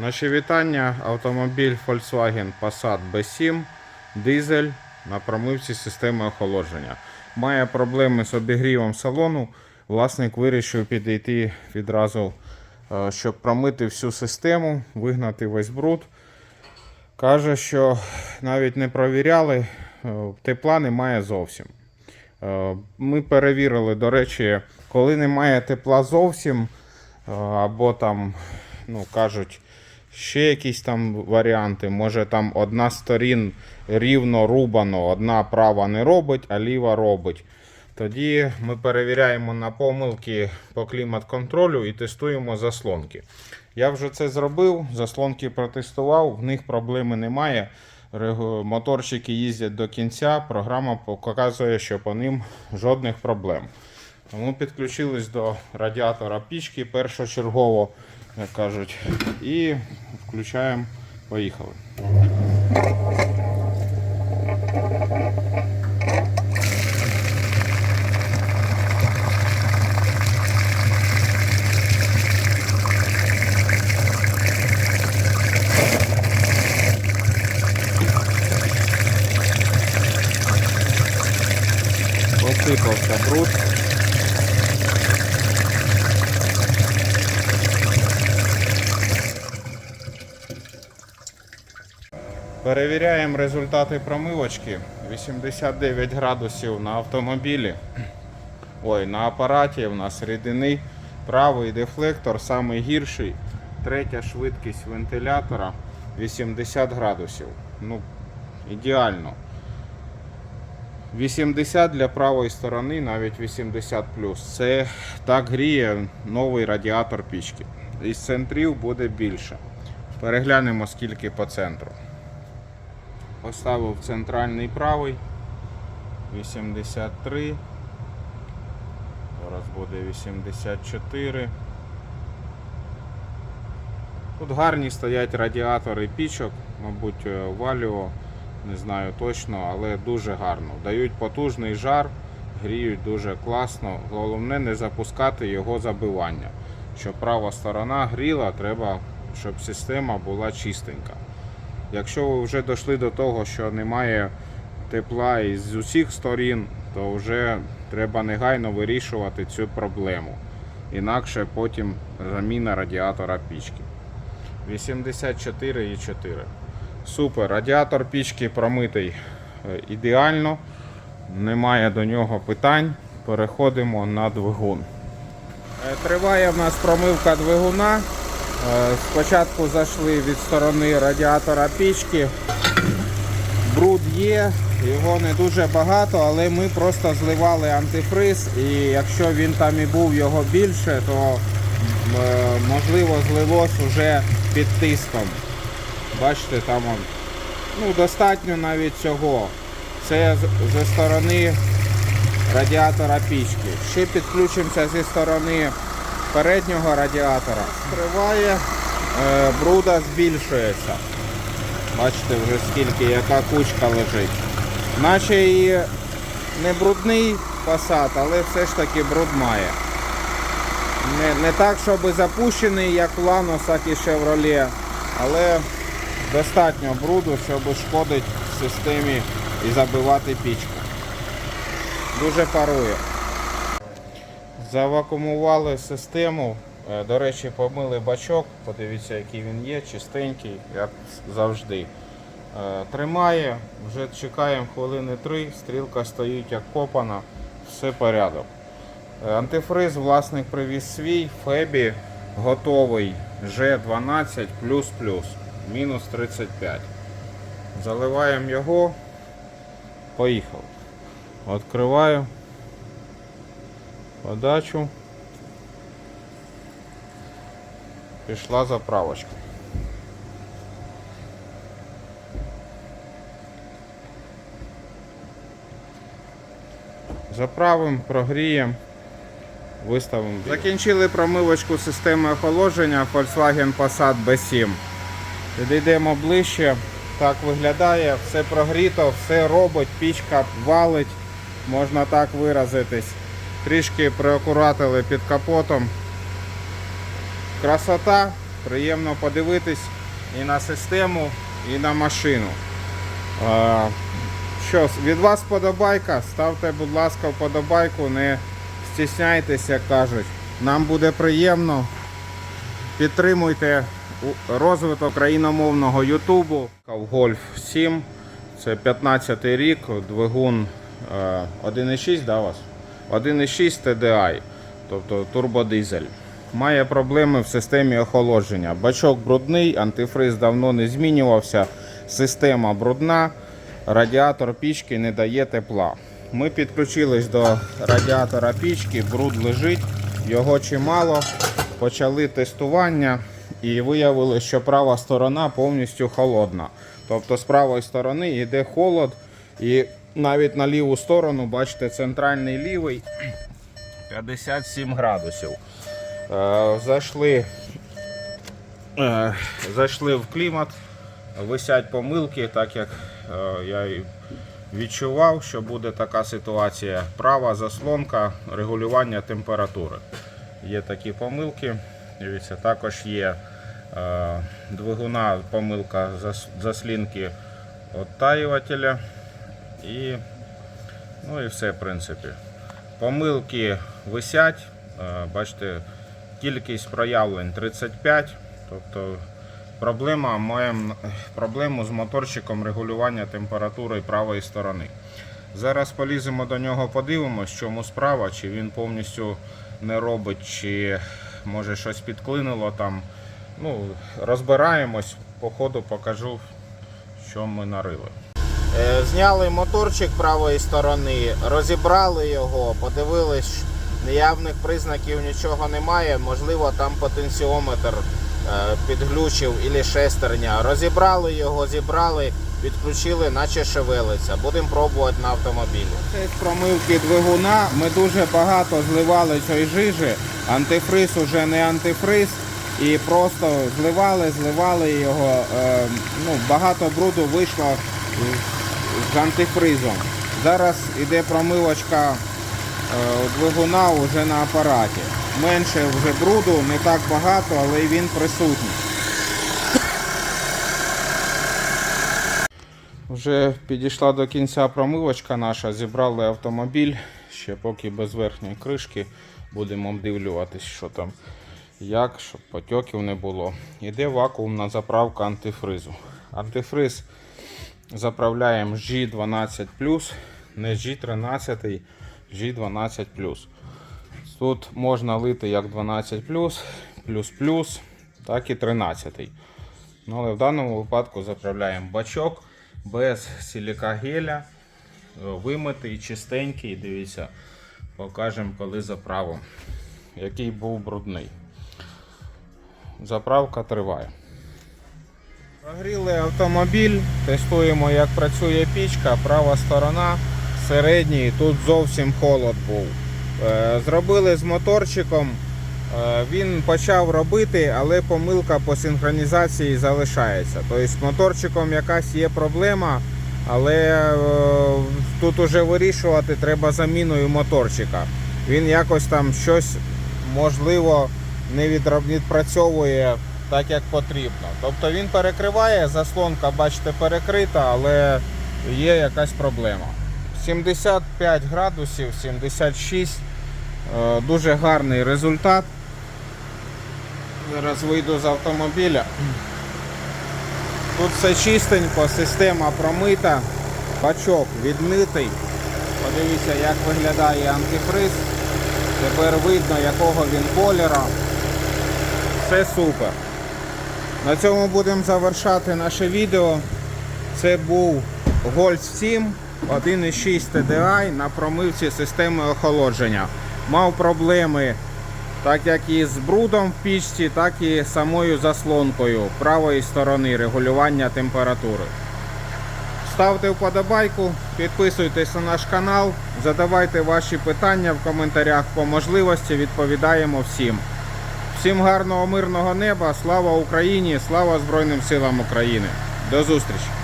Наші вітання. Автомобіль Volkswagen Passat B7, дизель на промивці системи охолодження. Має проблеми з обігрівом салону. Власник вирішив підійти відразу, е, щоб промити всю систему, вигнати весь бруд. Каже, що навіть не провіряли, е, тепла немає зовсім. Е, Ми перевірили, до речі, коли немає тепла зовсім, або там, ну кажуть, ще якісь там варіанти. Може там одна сторін рівно рубано, одна права не робить, а ліва робить. Тоді ми перевіряємо на помилки по клімат-контролю і тестуємо заслонки. Я вже це зробив, заслонки протестував, в них проблеми немає. Моторчики їздять до кінця, програма показує, що по ним жодних проблем. Тому підключились до радіатора пічки першочергово, як кажуть, і включаємо, поїхали. Посипався бруд. Перевіряємо результати промивочки. 89 градусів на автомобілі. Ой, на апараті у нас рідини. Правий дефлектор самий гірший. Третя швидкість вентилятора 80 градусів. Ну, ідеально. 80 для правої сторони, навіть 80 Це так гріє новий радіатор пічки. Із центрів буде більше. Переглянемо скільки по центру. Поставив центральний правий 83. Зараз буде 84. Тут гарні стоять радіатори пічок, мабуть, е, Валіо, не знаю точно, але дуже гарно. Дають потужний жар, гріють дуже класно. Головне не запускати його забивання. Щоб права сторона гріла, треба, щоб система була чистенька. Якщо ви вже дійшли до того, що немає тепла із усіх сторін, то вже треба негайно вирішувати цю проблему. Інакше потім заміна радіатора пічки. 84,4. Супер. Радіатор пічки промитий е, ідеально. Немає до нього питань. Переходимо на двигун. Е, Триває в нас промивка двигуна. Е, Спочатку зайшли від сторони радіатора пічки. Бруд є, його не дуже багато, але ми просто зливали антифриз, і якщо він там і був його більше, то е, можливо злилось вже під тиском. Бачите, там он, ну, достатньо навіть цього. Це зі сторони радіатора пічки. Ще підключимося зі сторони переднього радіатора. Скриває, е, бруда збільшується. Бачите вже скільки, яка кучка лежить. Наче і не брудний фасад, але все ж таки бруд має. Не, не так, щоб запущений, як в так і Chevrolet, але достатньо бруду, щоб шкодити системі і забивати пічку. Дуже парує. Завакумували систему. Е, До речі, помили бачок. Подивіться, який він є, чистенький, як завжди. Е, Тримає, вже чекаємо хвилини три, стрілка стоїть як копана, все порядок. Е, Антифриз власник привіз свій, Фебі готовий G12 мінус 35. Заливаємо його. Поїхав. Відкриваю подачу. Пішла заправочка. Заправимо, прогріємо, виставимо. Закінчили промивочку системи охолодження Volkswagen Passat B7. Підійдемо ближче. Так виглядає, все прогріто, все робить, пічка валить, можна так виразитись. Трішки приакуратили під капотом. Красота. Приємно подивитись і на систему, і на машину. Е, Що, від вас вподобайка. Ставте, будь ласка, вподобайку, не стісняйтесь, як кажуть. Нам буде приємно. Підтримуйте розвиток країномовного Ютубу. Гольф 7. Це 15 рік, двигун е, 1,6, да, у вас? 1,6 TDI, тобто турбодизель. Має проблеми в системі охолодження. Бачок брудний, антифриз давно не змінювався, система брудна, радіатор пічки не дає тепла. Ми підключились до радіатора пічки, бруд лежить, його чимало. Почали тестування і виявили, що права сторона повністю холодна. Тобто з правої сторони йде холод, і навіть на ліву сторону, бачите, центральний лівий 57 градусів. Е, зайшли, е, зайшли в клімат, висять помилки, так як е, я і відчував, що буде така ситуація. Права заслонка регулювання температури. Є такі помилки. Дивіться, також є двигуна помилка заслінки оттаювателя. І, ну і все, в принципі. Помилки висять. Е, Бачите, кількість проявлень 35. Тобто проблема, маємо проблему з моторчиком регулювання температури правої сторони. Зараз поліземо до нього, подивимось, чому справа, чи він повністю не робить, чи може щось підклинило там. Ну, розбираємось, по ходу покажу, що ми нарили. Е, Зняли моторчик правої сторони, розібрали його, подивились, неявних признаків нічого немає. Можливо, там потенціометр е, підглючив і шестерня. Розібрали його, зібрали, підключили, наче шевелиться. Будемо пробувати на автомобілі. Це промивки двигуна. Ми дуже багато зливали цієї жижі. Антифриз уже не антифриз. І просто зливали, зливали його. Е, ну, багато бруду вийшло з антифризом. Зараз іде промивочка е, двигуна вже на апараті. Менше вже бруду, не так багато, але він присутній. Вже підійшла до кінця промивочка наша, зібрали автомобіль, ще поки без верхньої кришки. Будемо обдивлюватись, що там, як, щоб потьоків не було. Іде вакуумна заправка антифризу. Антифриз заправляємо G12, не G13, G12. Тут можна лити як 12, плюс плюс, так і 13. Ну, але в даному випадку заправляємо бачок без силіка геля, вимитий, чистенький. Дивіться, покажемо, коли заправимо, який був брудний. Заправка триває. Прогріли автомобіль, тестуємо, як працює пічка, права сторона, середній, тут зовсім холод був. Е, Зробили з моторчиком, е, він почав робити, але помилка по синхронізації залишається. Тобто з моторчиком якась є проблема, але е, тут уже вирішувати треба заміною моторчика. Він якось там щось можливо не відпрацьовує так, як потрібно. Тобто він перекриває, заслонка, бачите, перекрита, але є якась проблема. 75 градусів, 76. Е, Дуже гарний результат. Зараз вийду з автомобіля. Тут все чистенько, система промита, бачок відмитий. Подивіться, як виглядає антифриз. Тепер видно, якого він кольору. Все супер. На цьому будемо завершати наше відео. Це був Golf 7 1.6 TDI на промивці системи охолодження. Мав проблеми так як і з брудом в пічці, так і самою заслонкою правої сторони регулювання температури. Ставте вподобайку, підписуйтесь на наш канал, задавайте ваші питання в коментарях по можливості, відповідаємо всім. Всім гарного мирного неба, слава Україні, слава Збройним силам України. До зустрічі!